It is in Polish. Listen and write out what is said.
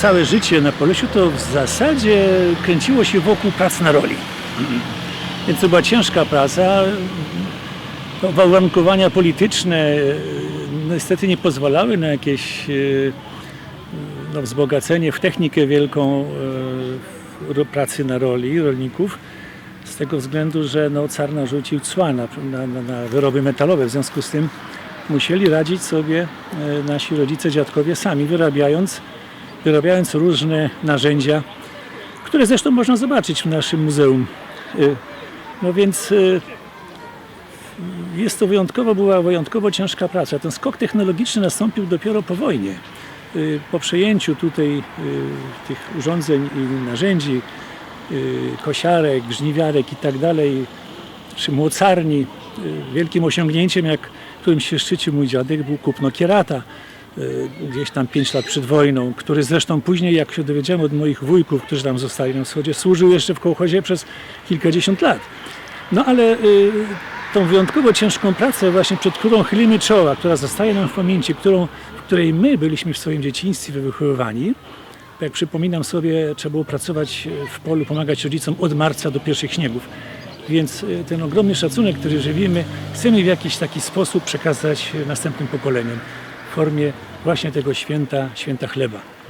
Całe życie na Polesiu to w zasadzie kręciło się wokół prac na roli. Więc to była ciężka praca. Uwarunkowania polityczne e, niestety nie pozwalały na jakieś e, no, wzbogacenie w technikę wielką e, pracy na roli rolników. Z tego względu, że no, car narzucił cła na, na, na, wyroby metalowe. W związku z tym musieli radzić sobie e, nasi rodzice, dziadkowie sami, wyrabiając, wyrabiając różne narzędzia, które zresztą można zobaczyć w naszym muzeum. E, No więc e, jest to wyjątkowo, była wyjątkowo ciężka praca. Ten skok technologiczny nastąpił dopiero po wojnie. Y, Po przejęciu tutaj y, tych urządzeń i narzędzi, y, kosiarek, żniwiarek i tak dalej, czy młocarni, y, wielkim osiągnięciem, jak którym się szczycił mój dziadek, był kupno kierata y, gdzieś tam 5 lat przed wojną, który zresztą później, jak się dowiedziałem od moich wujków, którzy tam zostali na wschodzie, służył jeszcze w kołchozie przez kilkadziesiąt lat. No ale y, tą wyjątkowo ciężką pracę, właśnie przed którą chylimy czoła, która zostaje nam w pamięci, którą, w której my byliśmy w swoim dzieciństwie wychowywani, jak przypominam sobie, trzeba było pracować w polu, pomagać rodzicom od marca do pierwszych śniegów. Więc y, ten ogromny szacunek, który żywimy, chcemy w jakiś taki sposób przekazać następnym pokoleniom w formie właśnie tego święta, święta chleba.